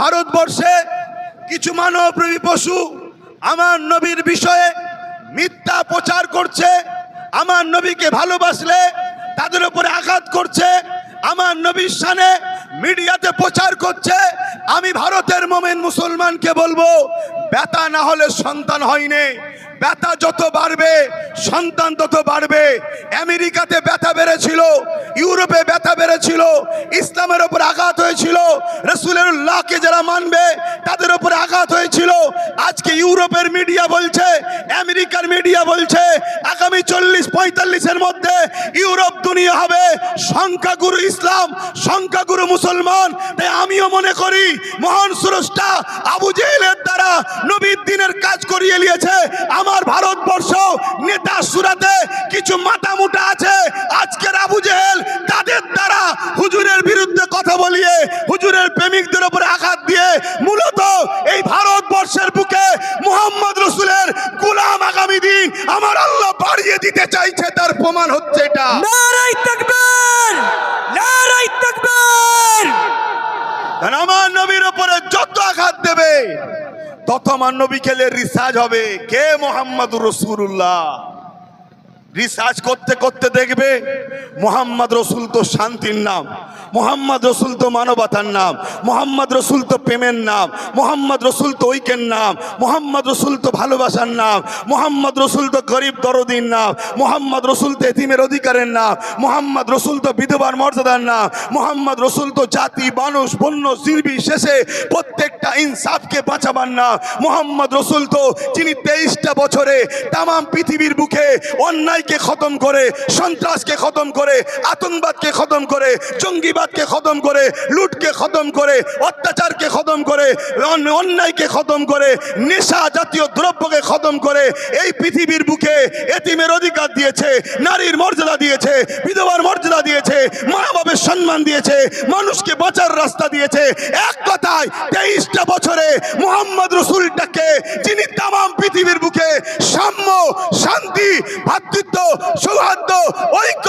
ভারতবর্ষে কিছু মানবপ্রেমী পশু আমার নবীর বিষয়ে মিথ্যা প্রচার করছে, আমার নবীকে ভালোবাসলে তাদের উপরে আঘাত করছে, আমার নবীর সানে মিডিয়াতে প্রচার করছে, আমি ভারতের মোমেন মুসলমানকে বলব, ব্যথা না হলে সন্তান হয়নি। ব্যথা যত বাড়বে, সন্তান তত বাড়বে। আমেরিকাতে ব্যথা বেড়েছিল, ইউরোপে ব্যথা বেড়েছিল, ইসলামের ওপর আঘাত হয়েছিল রসুল্লাহকে যারা মানবে, তাদের উপর আঘাত হয়েছিল। আজকে ইউরোপের মিডিয়া বলছে, আমেরিকার মিডিয়া বলছে, আগামী চল্লিশ, পঁয়তাল্লিশের মধ্যে ইউরোপ দুনিয়া হবে সংখ্যাগুরু ইসলাম, সংখ্যাগুরু মুসলমান। তাই আমিও মনে করি, মহান সুরষ্টা আবু জেহেলের দ্বারা নবীর দিনের কাজ করিয়ে নিয়েছে। আমার ভারতবর্ষ নেতা সুরাতে কিছু মাথা মুটা আছে। আজকের আবু জেহেল তাদের দ্বারা হুজুরের বিরুদ্ধে কথা বলিয়ে হুজুরের প্রেমিকদের উপরে আঘাত দিয়ে মূলত এই ভারতবর্ষের বুকে মোহাম্মদ রসুলের গুলাম আগামী দিন আমার আল্লাহ বাড়িয়ে দিতে চাইছে তার প্রমাণ হচ্ছে এটা। আমার নবীর উপরে যত আঘাত দেবে তত আমার নবী খেলে রিসার্চ হবে। কে মোহাম্মদ রসুল্লাহ রিসার্চ করতে করতে দেখবে মোহাম্মদ রসুল তো শান্তির নাম মোহাম্মদ রসুল তো মানবতার নাম মোহাম্মদ রসুল তো প্রেমের নাম মোহাম্মদ রসুল তো ঐক্যের নাম মোহাম্মদ রসুল তো ভালোবাসার নাম মোহাম্মদ রসুল তো গরিব দরদির নাম মোহাম্মদ রসুল তো এতিমের অধিকারের নাম মোহাম্মদ রসুল তো বিধবার মর্যাদার নাম মোহাম্মদ রসুল তো জাতি মানুষ বন্য শিল্পী শেষে প্রত্যেকটা ইনসাফকে বাঁচাবার নাম মোহাম্মদ রসুল তো যিনি তেইশটা বছরে তাম পৃথিবীর বুকে অন্যায়কে খতম করে, সন্ত্রাসকে খতম করে, আতঙ্কবাদকে খতম করে, জঙ্গিবাদকে খতম করে, লুটকে খতম করে, অত্যাচারকে খতম করে অন্যায়কে খতম করে, নেশা জাতীয় দ্রব্যকে খতম করে, এই পৃথিবীর বুকে এতিমের অধিকার দিয়েছে, নারীর মর্যাদা দিয়েছে, বিধবার মর্যাদা দিয়েছে মা বাবার সম্মান দিয়েছে, মানুষকে বাঁচার রাস্তা দিয়েছে। এক কথায়, তেইশটা বছরে মোহাম্মদ রসুলটাকে, যিনি তাম পৃথিবীর বুকে সাম্য, শান্তি, ভাতৃত্ব সৌহার্দ্য ঐক্য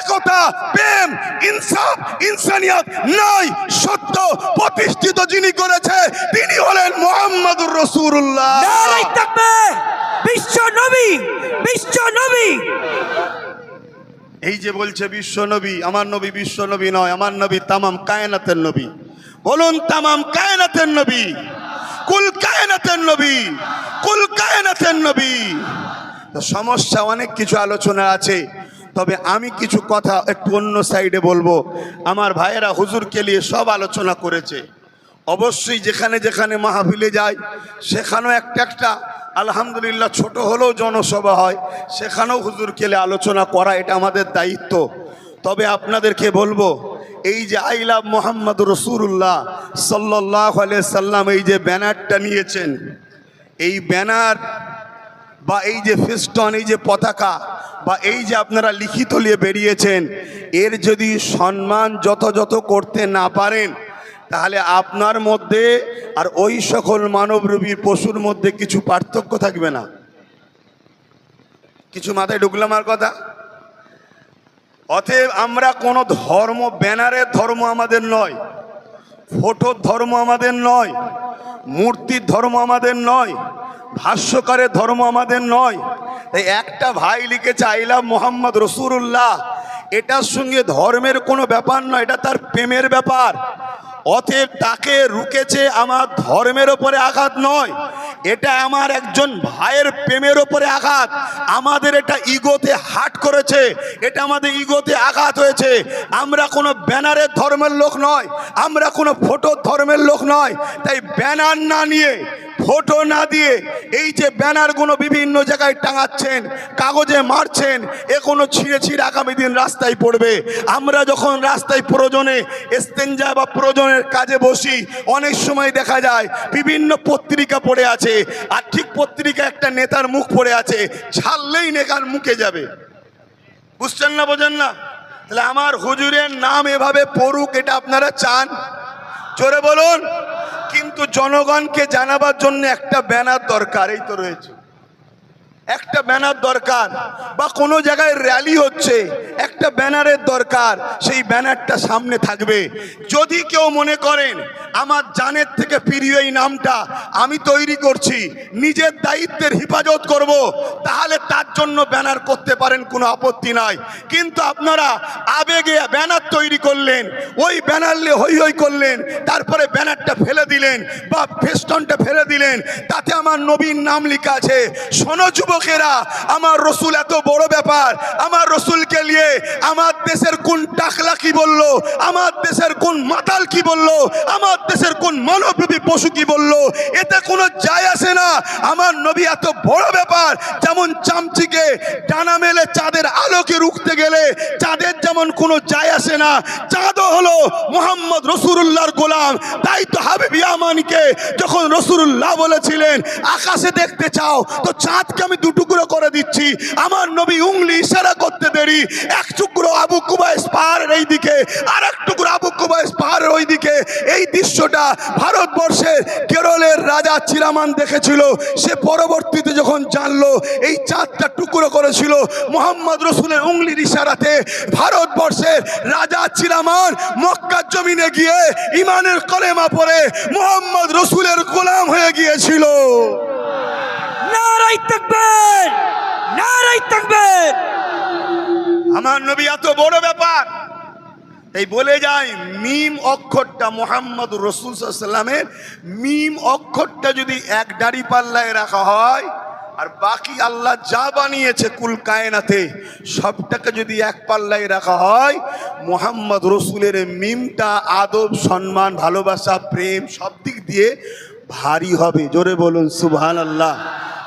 একতা প্রেম ইনসাফ ইনসানিয়ত নয় সত্য প্রতিষ্ঠিত যিনি করেছে তিনি হলেন মোহাম্মদুর রসুল্লাহ বিশ্ব নবী বিশ্ব নবী। এই যে বলছে বিশ্ব নবী আমার নবী বিশ্ব নবী নয় আমার নবী তামাম কায়নাতের নবী। বলুন তামাম কায়নাতের নবী কুল কায়নাতের নবী কুল কায়নাতের নবী। সমস্যা, অনেক কিছু আলোচনা আছে। তবে আমি কিছু কথা একটু অন্য সাইডে বলব। আমার ভাইয়েরা হুজুরকে নিয়ে সব আলোচনা করেছে। অবশ্যই যেখানে যেখানে মাহফিলে যায়, সেখানেও একটা একটা, আলহামদুলিল্লাহ ছোট হলেও জনসভা হয়, সেখানেও হুজুর কেলে আলোচনা করা এটা আমাদের দায়িত্ব। তবে আপনাদেরকে বলব, এই যে আই লাভ মোহাম্মদ রসুল্লাহ সাল্লাহ সাল্লাম, এই যে ব্যানারটা নিয়েছেন, এই ব্যানার বা এই যে ফেস্টন, এই যে পতাকা, বা এই যে আপনারা লিখিত নিয়ে বেরিয়েছেন, এর যদি সম্মান যথাযথ করতে না পারেন, তাহলে আপনার মধ্যে আর ওই সকল মানবরূপীর পশুর মধ্যে কিছু পার্থক্য থাকবে না। কিছু মাথায় ঢুকলাম আর কথা? অতএব আমরা কোনো ধর্ম, ব্যানারের ধর্ম আমাদের নয়, ফটোর ধর্ম আমাদের নয়, মূর্তির ধর্ম আমাদের নয় ভাষ্যকারের ধর্ম আমাদের নয়। তাই একটা ভাই লিখে চাইলাম, মোহাম্মদ রসুরুল্লাহ এটার সঙ্গে ধর্মের কোনো ব্যাপার নয়, এটা তার প্রেমের ব্যাপার। অতএব তাকে রুকেছে আমার ধর্মের ওপরে আঘাত নয়, এটা আমার একজন ভাইয়ের প্রেমের ওপরে আঘাত। আমাদের এটা ইগোতে হাট করেছে, এটা আমাদের ইগোতে আঘাত হয়েছে। আমরা কোনো ব্যানারের ধর্মের লোক নয়, আমরা কোনো ফটোর ধর্মের লোক নয়। তাই ব্যানার না নিয়ে ফটো না দিয়ে এই যে ব্যানারগুলো বিভিন্ন জায়গায় টাঙাচ্ছেন, কাগজে মারছেন এ কোনো ছিঁড়ে ছিঁড়ে আগামী দিন রাস্তায় পড়বে। আমরা যখন রাস্তায় প্রয়োজনে এস্তেঞ্জা বা প্রয়োজনের কাজে বসি, অনেক সময় দেখা যায় বিভিন্ন পত্রিকা পড়ে আছে আর ঠিক পত্রিকা একটা নেতার মুখ পড়ে আছে, ছাড়লেই নেতার মুখে যাবে। বুঝছেন না, বোঝেন না? তাহলে আমার হুজুরের নাম এভাবে পড়ুক, এটা আপনারা চান? জোরে বলুন। কিন্তু জনগণকে জানাবার জন্য একটা ব্যানার দরকার এই তো রয়েছে। একটা ব্যানার দরকার বা কোনো জায়গায় র্যালি হচ্ছে, একটা ব্যানারের দরকার, সেই ব্যানারটা সামনে থাকবে। যদি কেউ মনে করেন আমার জানের থেকে প্রিয় এই নামটা আমি তৈরি করছি, নিজের দায়িত্বের হেফাজত করব, তাহলে তার জন্য ব্যানার করতে পারেন, কোনো আপত্তি নাই। কিন্তু আপনারা আবেগে ব্যানার তৈরি করলেন, ওই ব্যানার হই হই করলেন, তারপরে ব্যানারটা ফেলে দিলেন বা ফেস্টনটা ফেলে দিলেন, তাতে আমার নবীর নাম লেখা আছে, শোনো যুবকেরা, আমার রসুল এত বড় ব্যাপার। আমার রসুলকে নিয়ে আমার দেশের কোন টাকলা কি বলল? আমার দেশের কোন মাতাল কি বলল? আমার দেশের কোন মানবরূপী পশু কি বলল? এতে কোনো যায় আসে না। আমার নবী এত বড় ব্যাপার, যেমন চামচিকে ডানা মেলে চাঁদের আলোকে রুখতে গেলে চাঁদের যেমন কোনো যায় আসে না, চাঁদও হলো মোহাম্মদ রসুরুল্লাহর গোলাম। তাই তো হাবিবি আমানকে যখন রসুরুল্লাহ বলেছিলেন, আকাশে দেখতে চাও, তো চাঁদকে আমি দুটুকরো করে দিচ্ছি। আমার নবী উংলি ইশারা করতে দেরি। এক টুকরো আবু কুবাইস পাহাড়ের এই দিকে আর এক টুকরো আবু কুবাইস পাহাড়ের ওই দিকে। এই দৃশ্যটা ভারতবর্ষের কেরলের রাজা চিরামান দেখেছিল। সে পরবর্তীতে যখন জানলো, এই চাঁদটা টুকরো করেছিল মোহাম্মদ রসুলের উংলির ইশারাতে, ভারতবর্ষের রাজা চিরামান মক্কার জমিনে গিয়ে ইমানের কলেমা পড়ে মোহাম্মদ রসুলের গোলাম হয়ে গিয়েছিল। আমার নবী, এত বড় ব্যাপার। এই বলে যায়, মিম অক্ষরটা মোহাম্মদ রসুল মিম অক্ষরটা যদি এক ডাড়ি পাল্লায় রাখা হয়, আর বাকি আল্লাহ যা বানিয়েছে কুল কায়নাতে, সবটাকে যদি এক পাল্লায় রাখা হয়, মোহাম্মদ রসুলের মিমটা আদব, সম্মান, ভালোবাসা, প্রেম, সব দিক দিয়ে ভারী হবে। জোরে বলুন সুবহান আল্লাহ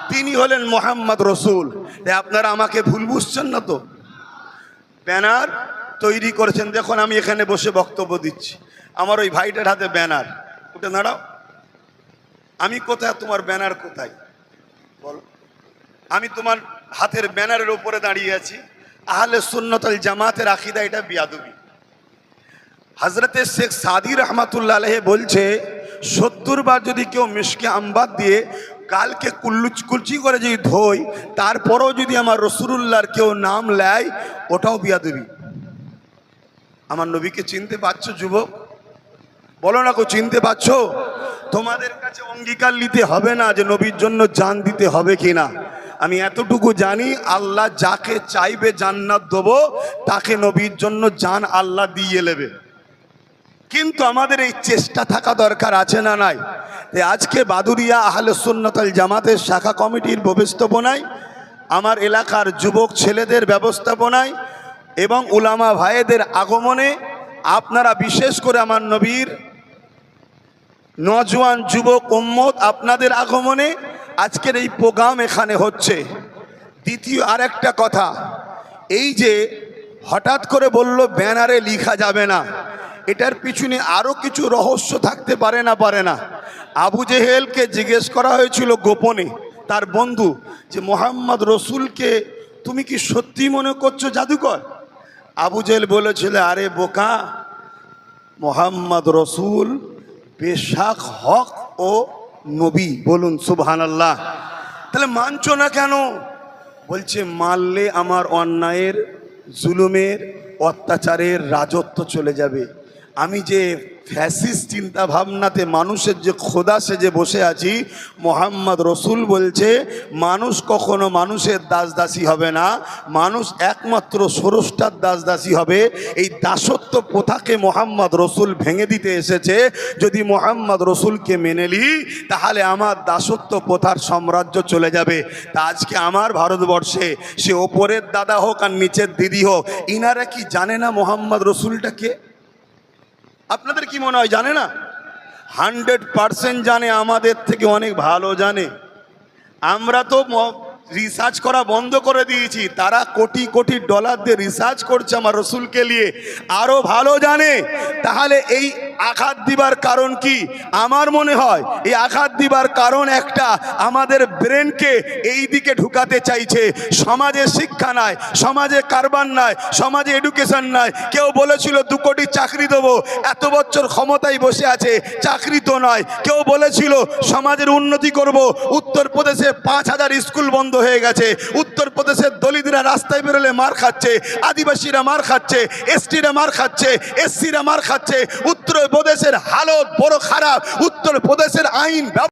তিনি হলেন মোহাম্মদ রসুল। আপনারা আমাকে ভুল বুঝছেন না তো? ব্যানার তৈরি করেছেন। দেখুন, আমি এখানে বসে বক্তব্য দিচ্ছি। আমার ওই ভাইটার হাতে ব্যানার। উঠে দাঁড়াও। আমি কোথায়? তোমার ব্যানার কোথায়? বলো। আমি তোমার হাতের ব্যানারের উপরে দাঁড়িয়ে আছি। আহলে সুন্নতল জামাতের আকিদা এটা বিয়াদবি। হজরতে শেখ সাদি রহমাতুল্লাহ বলছে, সত্তর বার যদি কেউ মিশকে আমবাদ দিয়ে কালকে কুল্লুচ কুলচি করে যদি ধোই, তারপরেও যদি আমার রসুরুল্লাহর কেউ নাম নেয় ওটাও বিয়া বিয়াদবি আমার নবীকে চিনতে পারছ যুবক? বলো না কো চিনতে পারছ? তোমাদের কাছে অঙ্গীকার নিতে হবে না যে নবীর জন্য জান দিতে হবে কি না আমি এতটুকু জানি, আল্লাহ যাকে চাইবে জান্নাত দেবো, তাকে নবীর জন্য জান আল্লাহ দিয়ে নেবে। কিন্তু আমাদের এই চেষ্টা থাকা দরকার আছে না নাই? আজকে বাদুরিয়া আহলে সুন্নতাল জামাতের শাখা কমিটির ব্যবস্থাপনায়, আমার এলাকার যুবক ছেলেদের ব্যবস্থাপনায় এবং উলামা ভাইদের আগমনে আপনারা বিশেষ করে আমার নবীর নজওয়ান যুবক উম্মত আপনাদের আগমনে আজকের এই প্রোগ্রাম এখানে হচ্ছে। দ্বিতীয় আরেকটা কথা, এই যে হঠাৎ করে বলল, ব্যানারে লিখা যাবে না। এটার পিছনে আরও কিছু রহস্য থাকতে পারে না পারে না। আবু জেহেলকে জিজ্ঞেস করা হয়েছিল গোপনে, তার বন্ধু, যে মোহাম্মদ রসুলকে তুমি কি সত্যি মনে করছ, জাদুকর? আবু জেহেল বলেছিল, আরে বোকা, মোহাম্মদ রসুল বেশাক হক ও নবী, বলুন সুবহান আল্লাহ তাহলে মানছো না কেন? বলছে মানলে আমার অন্যায়ের, জুলুমের, অত্যাচারের রাজত্ব চলে যাবে। আমি যে ফ্যাসিস চিন্তা ভাবনাতে মানুষের যে খোদা সেজে বসে আছি, মোহাম্মদ রসুল বলছে, মানুষ কখনো মানুষের দাস দাসী হবে না, মানুষ একমাত্র সরষ্টার দাস দাসী হবে। এই দাসত্ব প্রথাকে মোহাম্মদ রসুল ভেঙে দিতে এসেছে। যদি মোহাম্মদ রসুলকে মেনে নিই তাহলে আমার দাসত্ব প্রথার সাম্রাজ্য চলে যাবে। তা আজকে আমার ভারতবর্ষে, সে ওপরের দাদা হোক আর নিচের দিদি হোক, ইনারা কি জানে না মোহাম্মদ রসুলটাকে আপনাদের কি মনে হয়, জানে না? হান্ড্রেড পারসেন্ট জানে, আমাদের থেকে অনেক ভালো জানে। আমরা তো রিসার্চ করা বন্ধ করে দিয়েছি। তারা কোটি কোটি ডলার দিয়ে রিসার্চ করছে আমার রসুলকে নিয়ে। আরও ভালো জানে। তাহলে এই আঘাত দিবার কারণ কি? আমার মনে হয় এই আঘাত দিবার কারণ একটা আমাদের ব্রেনকে এই দিকে ঢুকাতে চাইছে। সমাজে শিক্ষা নাই, সমাজে কারবার নাই, সমাজে এডুকেশন নাই। কেউ বলেছিল, দু কোটি চাকরি দেবো। এত বছর ক্ষমতায় বসে আছে, চাকরি তো নয়। কেউ বলেছিল, সমাজের উন্নতি করব। উত্তরপ্রদেশে পাঁচ হাজার স্কুল বন্ধ হয়ে গেছে। উত্তরপ্রদেশের দলিতরা রাস্তায় বেরোলে মার খাচ্ছে, আদিবাসীরা মার খাচ্ছে, এসটিরা মার খাচ্ছে, এসসিরা মার খাচ্ছে উত্তরপ্রদেশের হালত বড় খারাপ। উত্তরপ্রদেশের আইন ব্যব-